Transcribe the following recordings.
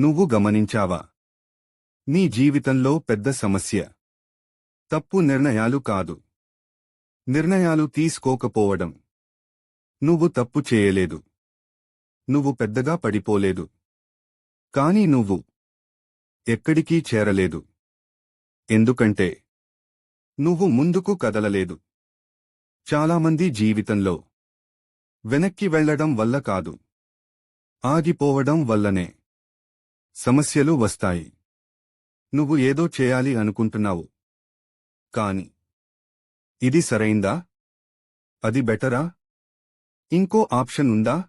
నువ్వు గమనించావా? నీ జీవితంలో పెద్ద సమస్య. తప్పు నిర్ణయాలు కాదు. నిర్ణయాలు తీసుకోకపోవడం. నువ్వు తప్పు చేయలేదు. నువ్వు పెద్దగా పడిపోలేదు. కాని నువ్వు ఎక్కడికీ చేరలేదు. ఎందుకంటే నువ్వు ముందుకు కదలలేదు. చాలామంది జీవితంలో వెనక్కి వెళ్ళడం వల్ల కాదు. ఆగిపోవడం వల్లనే. సమస్యలు వస్తాయి. నువ్వు ఏదో చేయాలి అనుకుంటున్నావు. కాని ఇది సరైందా? అది బెటరా? ఇంకో ఆప్షన్ ఉందా?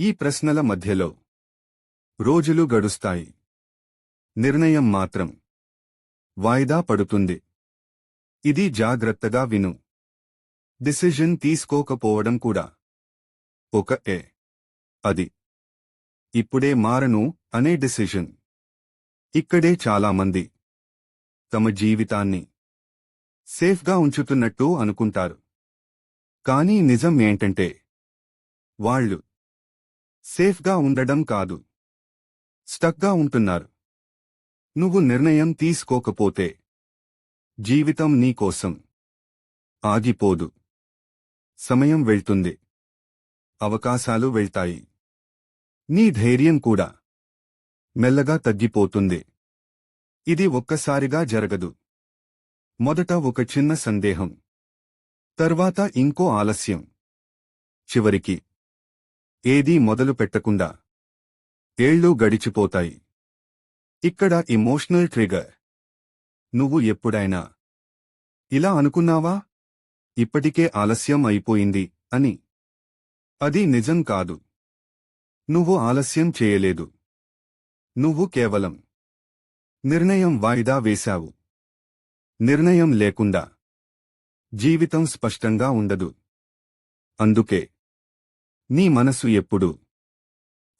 ఈ ప్రశ్నల మధ్యలో. రోజులు గడుస్తాయి. నిర్ణయం మాత్రం. వాయిదా పడుతుంది. ఇది జాగ్రత్తగా విను. డిసిజన్ తీసుకోకపోవడం కూడా. ఒక ఏ అది. ఇప్పుడే మారను అనే డిసిషన్. ఇక్కడే చాలామంది తమ జీవితాన్ని సేఫ్గా ఉంచుతున్నట్టు అనుకుంటారు. కానీ నిజం ఏంటంటే వాళ్ళు సేఫ్గా ఉండడం కాదు. స్టక్గా ఉంటున్నారు. నువ్వు నిర్ణయం తీసుకోకపోతే జీవితం నీకోసం ఆగిపోదు. సమయం వెళ్తుంది. అవకాశాలు వెళ్తాయి. నీ ధైర్యం కూడా మెల్లగా తగ్గిపోతుంది. ఇది ఒక్కసారిగా జరగదు. మొదట ఒక చిన్న సందేహం. తర్వాత ఇంకో ఆలస్యం. చివరికి ఏదీ మొదలు పెట్టకుండా ఏళ్ళు గడిచిపోతాయి. ఇక్కడ ఇమోషనల్ ట్రిగర్ నువ్వు ఎప్పుడైనా ఇలా అనుకున్నావా? ఇప్పటికే ఆలస్యం అయిపోయింది అని. అది నిజం కాదు. నువ్వు ఆలస్యం చేయలేదు. నువ్వు కేవలం నిర్ణయం వాయిదా వేశావు. నిర్ణయం లేకుండా జీవితం స్పష్టంగా ఉండదు. అందుకే నీ మనసు ఎప్పుడూ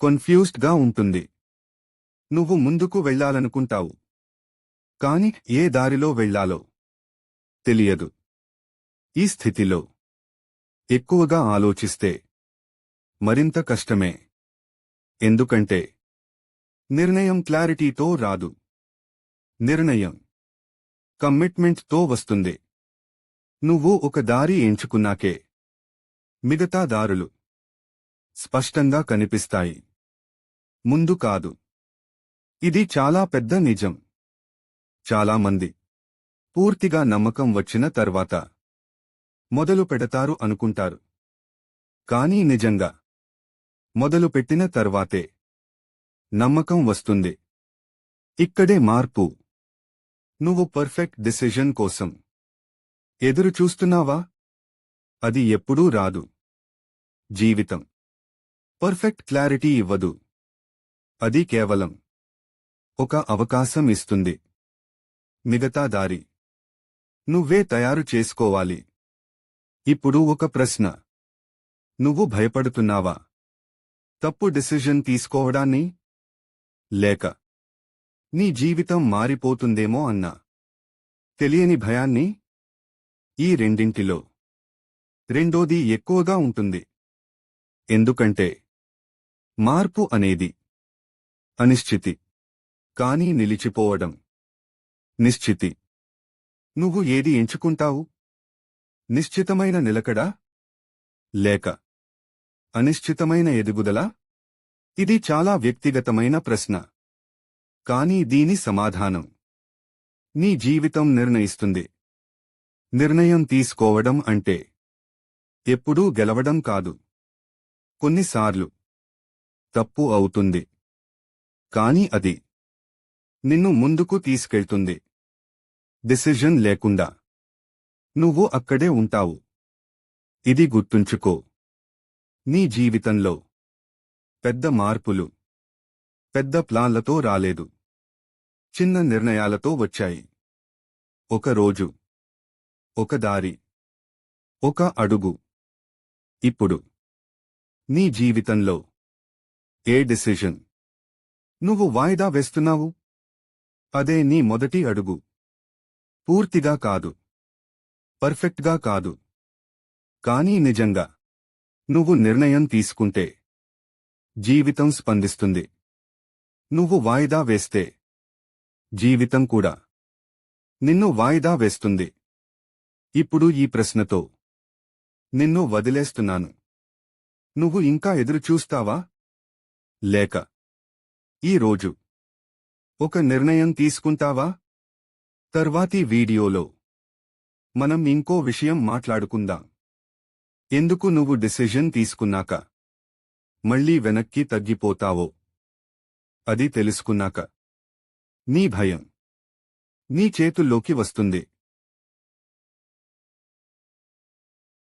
కన్ఫ్యూజ్డ్గా ఉంటుంది. నువ్వు ముందుకు వెళ్ళాలనుకుంటావు. కాని ఏ దారిలో వెళ్ళాలో తెలియదు. ఈ స్థితిలో ఎక్కువగా ఆలోచిస్తే మరింత కష్టమే. ఎందుకంటే నిర్ణయం క్లారిటీతో రాదు. నిర్ణయం కమిట్మెంట్తో వస్తుంది. నువ్వు ఒక దారి ఎంచుకున్నాకే మిగతా దారులు స్పష్టంగా కనిపిస్తాయి. ముందు కాదు. ఇది చాలా పెద్ద నిజం. చాలామంది పూర్తిగా నమ్మకం వచ్చిన తర్వాత మొదలు పెడతారు అనుకుంటారు. కానీ నిజంగా మొదలు పెట్టిన తర్వాతే నమ్మకం వస్తుంది. ఇక్కడే మార్పు. నువ్వు పర్ఫెక్ట్ డిసిజన్ కోసం ఎదురు చూస్తున్నావా? అది ఎప్పుడూ రాదు. జీవితం. పర్ఫెక్ట్ క్లారిటీ ఇవ్వదు. అది కేవలం ఒక అవకాశం ఇస్తుంది. మిగతా దారి. నువ్వే తయారు చేసుకోవాలి. ఇప్పుడు ఒక ప్రశ్న. నువ్వు భయపడుతున్నావా? తప్పు డిసిజన్ తీసుకోవడాన్ని? లేక నీ జీవితం మారిపోతుందేమో అన్నా. తెలియని భయాన్ని? ఈ రెండింటిలో రెండోది ఎక్కువగా ఉంటుంది. ఎందుకంటే మార్పు అనేది అనిశ్చితి. కానీ నిలిచిపోవడం. నిశ్చితి. నువ్వు ఏది ఎంచుకుంటావు? నిశ్చితమైన నిలకడా? లేక అనిశ్చితమైన ఎదుగుదల? ఇది చాలా వ్యక్తిగతమైన ప్రశ్న. కానీ దీని సమాధానం. నీ జీవితం నిర్ణయిస్తుంది. నిర్ణయం తీసుకోవడం అంటే. ఎప్పుడూ గెలవడం కాదు. కొన్నిసార్లు. తప్పు అవుతుంది. కాని అది. నిన్ను ముందుకు తీసుకెళ్తుంది. డిసిజన్ లేకుండా. నువ్వు అక్కడే ఉంటావు. ఇది గుర్తుంచుకో. నీ జీవితంలో పెద్ద మార్పులు పెద్ద ప్లాన్లతో రాలేదు. చిన్న నిర్ణయాలతో వచ్చాయి. ఒక రోజు ఒక దారి ఒక అడుగు. ఇప్పుడు నీ జీవితంలో ఏ డిసిషన్ నువ్వు వాయిదా వేస్తున్నావు? అదే నీ మొదటి అడుగు. పూర్తిగా కాదు. పర్ఫెక్ట్గా కాదు. కానీ నిజంగా నువ్వు నిర్ణయం తీసుకుంటే జీవితం స్పందిస్తుంది. నువ్వు వాయిదా వేస్తే జీవితం కూడా నిన్ను వాయిదా వేస్తుంది. ఇప్పుడు ఈ ప్రశ్నతో నిన్ను వదిలేస్తున్నాను. నువ్వు ఇంకా ఎదురుచూస్తావా? లేక ఈ రోజు ఒక నిర్ణయం తీసుకుంటావా? తర్వాతి వీడియోలో మనం ఇంకో విషయం మాట్లాడుకుందాం. ఎందుకు నువ్వు డిసిజన్ తీసుకున్నాక? మళ్ళీ వెనక్కి తగ్గిపోతావో? అది తెలుసుకున్నాక. నీ భయం. నీ చేతుల్లోకి వస్తుంది.